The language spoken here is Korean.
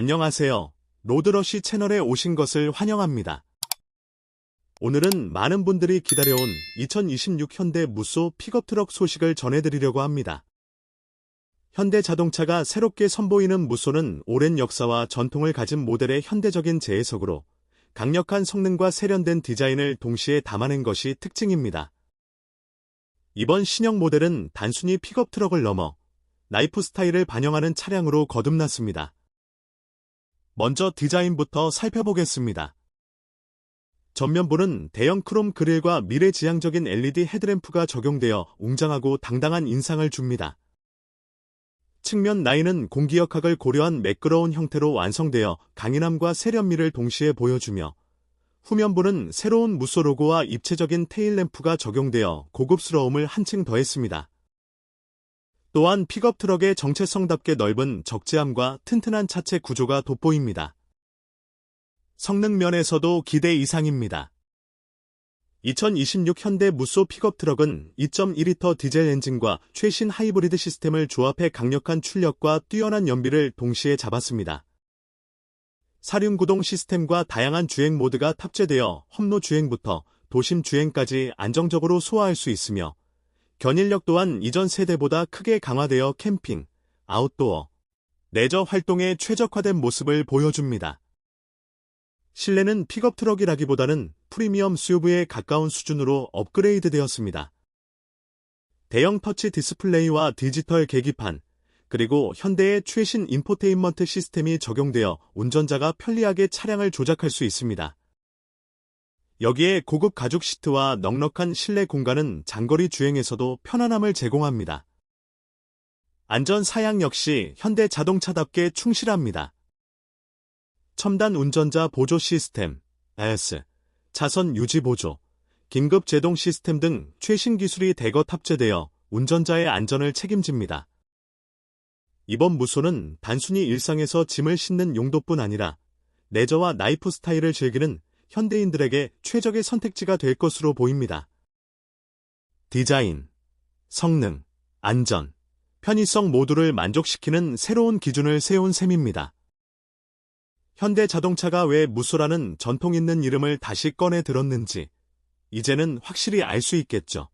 안녕하세요. 로드러시 채널에 오신 것을 환영합니다. 오늘은 많은 분들이 기다려온 2026 현대 무쏘 픽업 트럭 소식을 전해드리려고 합니다. 현대 자동차가 새롭게 선보이는 무쏘는 오랜 역사와 전통을 가진 모델의 현대적인 재해석으로 강력한 성능과 세련된 디자인을 동시에 담아낸 것이 특징입니다. 이번 신형 모델은 단순히 픽업 트럭을 넘어 라이프 스타일을 반영하는 차량으로 거듭났습니다. 먼저 디자인부터 살펴보겠습니다. 전면부는 대형 크롬 그릴과 미래지향적인 LED 헤드램프가 적용되어 웅장하고 당당한 인상을 줍니다. 측면 라인은 공기역학을 고려한 매끄러운 형태로 완성되어 강인함과 세련미를 동시에 보여주며 후면부는 새로운 무쏘 로고와 입체적인 테일램프가 적용되어 고급스러움을 한층 더했습니다. 또한 픽업 트럭의 정체성답게 넓은 적재함과 튼튼한 차체 구조가 돋보입니다. 성능 면에서도 기대 이상입니다. 2026 현대 무쏘 픽업 트럭은 2.2리터 디젤 엔진과 최신 하이브리드 시스템을 조합해 강력한 출력과 뛰어난 연비를 동시에 잡았습니다. 사륜구동 시스템과 다양한 주행 모드가 탑재되어 험로 주행부터 도심 주행까지 안정적으로 소화할 수 있으며 견인력 또한 이전 세대보다 크게 강화되어 캠핑, 아웃도어, 레저 활동에 최적화된 모습을 보여줍니다. 실내는 픽업 트럭이라기보다는 프리미엄 SUV에 가까운 수준으로 업그레이드 되었습니다. 대형 터치 디스플레이와 디지털 계기판, 그리고 현대의 최신 인포테인먼트 시스템이 적용되어 운전자가 편리하게 차량을 조작할 수 있습니다. 여기에 고급 가죽 시트와 넉넉한 실내 공간은 장거리 주행에서도 편안함을 제공합니다. 안전 사양 역시 현대 자동차답게 충실합니다. 첨단 운전자 보조 시스템, AS, 차선 유지 보조, 긴급 제동 시스템 등 최신 기술이 대거 탑재되어 운전자의 안전을 책임집니다. 이번 무소는 단순히 일상에서 짐을 싣는 용도뿐 아니라 레저와 나이프 스타일을 즐기는 현대인들에게 최적의 선택지가 될 것으로 보입니다. 디자인, 성능, 안전, 편의성 모두를 만족시키는 새로운 기준을 세운 셈입니다. 현대 자동차가 왜 무소라는 전통 있는 이름을 다시 꺼내 들었는지 이제는 확실히 알 수 있겠죠.